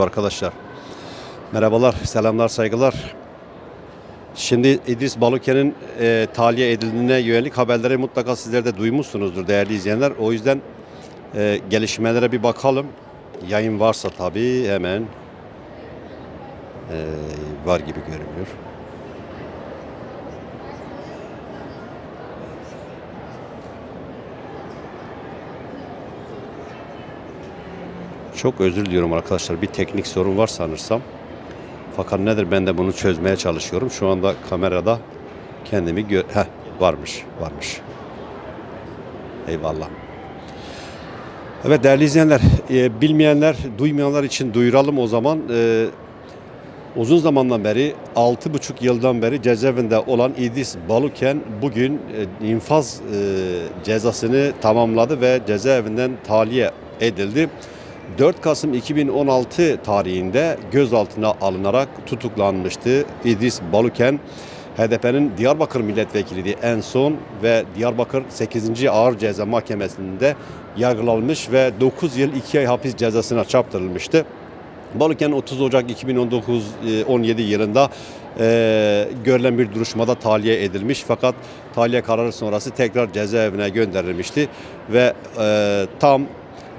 arkadaşlar. Merhabalar, selamlar, saygılar. Şimdi İdris Baluken'in e, tahliye edildiğine yönelik haberleri mutlaka sizler de duymuşsunuzdur değerli izleyenler. O yüzden e, gelişmelere bir bakalım. Yayın varsa tabii hemen e, var gibi görünüyor. Çok özür diliyorum arkadaşlar. Bir teknik sorun var sanırsam. Fakat nedir ben de bunu çözmeye çalışıyorum. Şu anda kamerada kendimi gö Heh, varmış, varmış. Eyvallah. Evet değerli izleyenler, e, bilmeyenler, duymayanlar için duyuralım o zaman. E, uzun zamandan beri, 6,5 yıldan beri cezaevinde olan İdris Baluken bugün e, infaz e, cezasını tamamladı ve cezaevinden tahliye edildi. 4 Kasım 2016 tarihinde gözaltına alınarak tutuklanmıştı İdris Baluken. HDP'nin Diyarbakır milletvekiliydi en son ve Diyarbakır 8. Ağır Ceza Mahkemesi'nde yargılanmış ve 9 yıl 2 ay hapis cezasına çarptırılmıştı. Balıken 30 Ocak 2019 e, 17 yılında e, görülen bir duruşmada tahliye edilmiş fakat tahliye kararı sonrası tekrar cezaevine gönderilmişti ve e, tam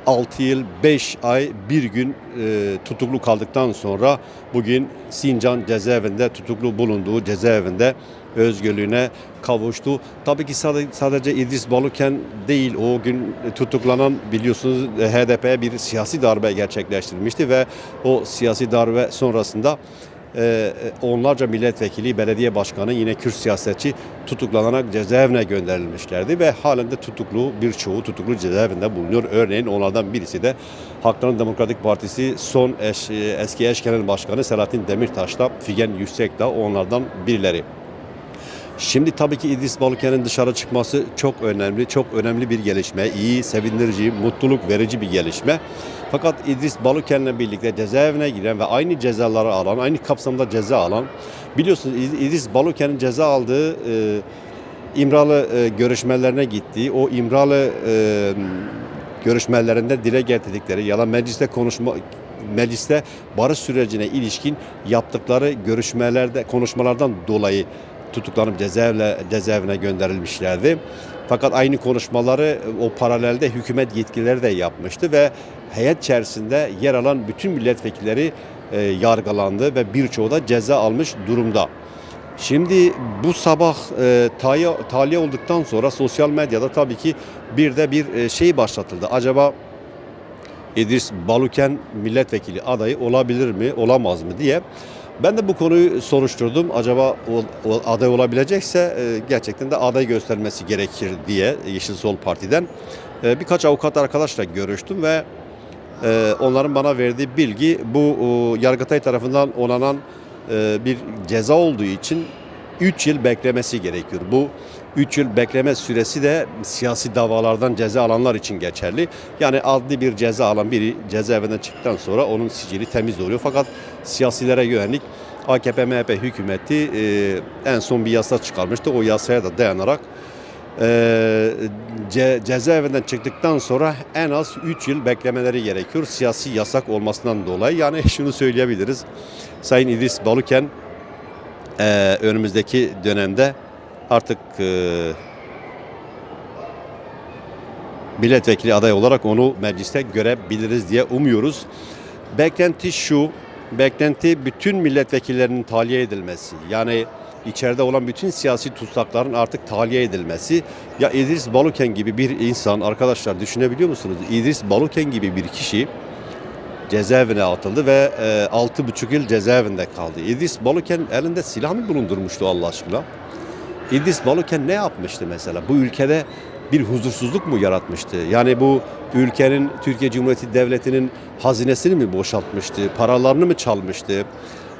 6 yıl 5 ay 1 gün e, tutuklu kaldıktan sonra bugün Sincan cezaevinde tutuklu bulunduğu cezaevinde özgürlüğüne kavuştu. Tabii ki sadece, İdris Baluken değil o gün tutuklanan biliyorsunuz HDP'ye bir siyasi darbe gerçekleştirilmişti ve o siyasi darbe sonrasında e, onlarca milletvekili, belediye başkanı yine Kürt siyasetçi tutuklanarak cezaevine gönderilmişlerdi ve halen de tutuklu birçoğu tutuklu cezaevinde bulunuyor. Örneğin onlardan birisi de Halkların Demokratik Partisi son eş, e, eski eş genel başkanı Selahattin Demirtaş'la Figen Yüksekdağ onlardan birileri. Şimdi tabii ki İdris Baluken'in dışarı çıkması çok önemli, çok önemli bir gelişme. İyi, sevindirici, mutluluk verici bir gelişme. Fakat İdris Baluken'le birlikte cezaevine giren ve aynı cezaları alan, aynı kapsamda ceza alan, biliyorsunuz İd- İdris Baluken'in ceza aldığı e, İmralı e, görüşmelerine gittiği, o İmralı e, görüşmelerinde dile getirdikleri ya da mecliste konuşma mecliste barış sürecine ilişkin yaptıkları görüşmelerde konuşmalardan dolayı tutuklanıp cezaevine, cezaevine gönderilmişlerdi. Fakat aynı konuşmaları o paralelde hükümet yetkilileri de yapmıştı ve heyet içerisinde yer alan bütün milletvekilleri e, yargılandı ve birçoğu da ceza almış durumda. Şimdi bu sabah e, tahliye, tahliye olduktan sonra sosyal medyada tabii ki bir de bir e, şey başlatıldı. Acaba İdris Baluken milletvekili adayı olabilir mi, olamaz mı diye. Ben de bu konuyu soruşturdum. Acaba aday olabilecekse e, gerçekten de aday göstermesi gerekir diye Yeşil Sol Parti'den e, birkaç avukat arkadaşla görüştüm ve e, onların bana verdiği bilgi bu Yargıtay tarafından onanan bir ceza olduğu için 3 yıl beklemesi gerekiyor. Bu 3 yıl bekleme süresi de siyasi davalardan ceza alanlar için geçerli. Yani adli bir ceza alan biri cezaevinden çıktıktan sonra onun sicili temiz oluyor. Fakat siyasilere yönelik AKP MHP hükümeti e, en son bir yasa çıkarmıştı. O yasaya da dayanarak e, ce, cezaevinden çıktıktan sonra en az 3 yıl beklemeleri gerekiyor. Siyasi yasak olmasından dolayı. Yani şunu söyleyebiliriz. Sayın İdris Baluken e, önümüzdeki dönemde artık e, milletvekili aday olarak onu mecliste görebiliriz diye umuyoruz. Beklenti şu, beklenti bütün milletvekillerinin tahliye edilmesi. Yani içeride olan bütün siyasi tutsakların artık tahliye edilmesi. Ya İdris Baluken gibi bir insan arkadaşlar düşünebiliyor musunuz? İdris Baluken gibi bir kişi cezaevine atıldı ve e, altı buçuk yıl cezaevinde kaldı. İdris Baluken elinde silah mı bulundurmuştu Allah aşkına? İdris Baluken ne yapmıştı mesela? Bu ülkede bir huzursuzluk mu yaratmıştı? Yani bu ülkenin Türkiye Cumhuriyeti Devleti'nin hazinesini mi boşaltmıştı? Paralarını mı çalmıştı?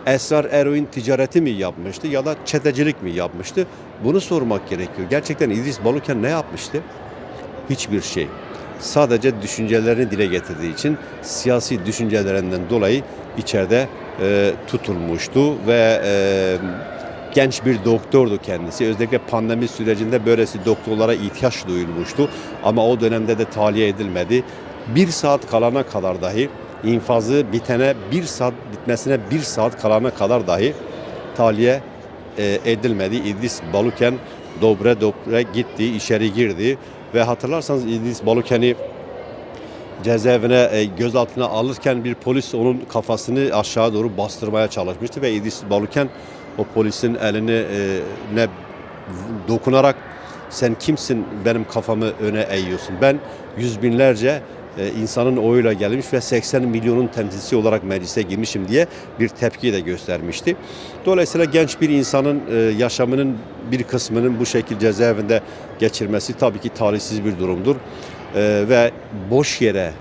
Esrar eroin ticareti mi yapmıştı ya da çetecilik mi yapmıştı? Bunu sormak gerekiyor. Gerçekten İdris Baluken ne yapmıştı? Hiçbir şey. Sadece düşüncelerini dile getirdiği için siyasi düşüncelerinden dolayı içeride e, tutulmuştu ve e, genç bir doktordu kendisi. Özellikle pandemi sürecinde böylesi doktorlara ihtiyaç duyulmuştu. Ama o dönemde de tahliye edilmedi. Bir saat kalana kadar dahi infazı bitene bir saat bitmesine bir saat kalana kadar dahi tahliye e, edilmedi. İdris Baluken dobre dobre gitti, içeri girdi ve hatırlarsanız İdris Baluken'i cezaevine e, gözaltına alırken bir polis onun kafasını aşağı doğru bastırmaya çalışmıştı ve İdris Baluken o polisin elini e, ne dokunarak sen kimsin benim kafamı öne eğiyorsun. Ben yüz binlerce e, insanın oyuyla gelmiş ve 80 milyonun temsilcisi olarak meclise girmişim diye bir tepki de göstermişti. Dolayısıyla genç bir insanın e, yaşamının bir kısmının bu şekilde cezaevinde geçirmesi tabii ki talihsiz bir durumdur. E, ve boş yere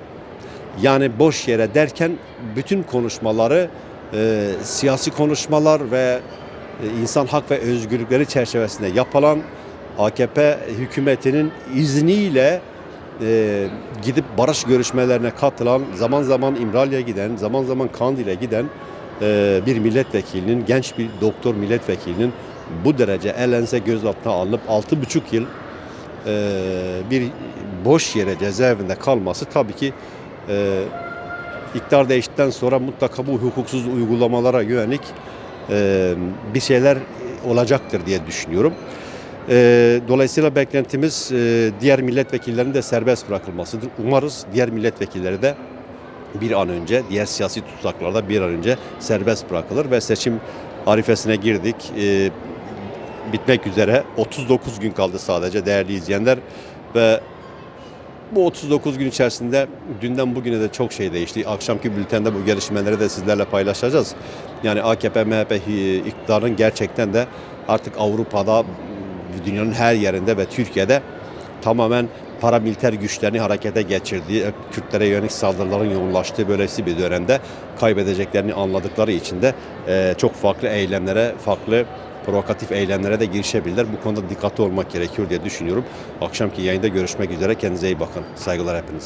yani boş yere derken bütün konuşmaları e, siyasi konuşmalar ve insan hak ve özgürlükleri çerçevesinde yapılan AKP hükümetinin izniyle e, gidip barış görüşmelerine katılan, zaman zaman İmralı'ya giden, zaman zaman Kandil'e giden e, bir milletvekilinin, genç bir doktor milletvekilinin bu derece elense gözaltına alınıp 6,5 yıl e, bir boş yere cezaevinde kalması tabii ki e, iktidar değiştikten sonra mutlaka bu hukuksuz uygulamalara yönelik e, bir şeyler olacaktır diye düşünüyorum. E, dolayısıyla beklentimiz e, diğer milletvekillerinin de serbest bırakılmasıdır. Umarız diğer milletvekilleri de bir an önce, diğer siyasi tutsaklarda bir an önce serbest bırakılır ve seçim arifesine girdik. E, bitmek üzere 39 gün kaldı sadece değerli izleyenler ve bu 39 gün içerisinde dünden bugüne de çok şey değişti. Akşamki bültende bu gelişmeleri de sizlerle paylaşacağız. Yani AKP, MHP iktidarın gerçekten de artık Avrupa'da, dünyanın her yerinde ve Türkiye'de tamamen paramiliter güçlerini harekete geçirdiği, Kürtlere yönelik saldırıların yoğunlaştığı böylesi bir dönemde kaybedeceklerini anladıkları için de e, çok farklı eylemlere, farklı provokatif eylemlere de girişebilirler. Bu konuda dikkatli olmak gerekiyor diye düşünüyorum. Akşamki yayında görüşmek üzere. Kendinize iyi bakın. Saygılar hepiniz.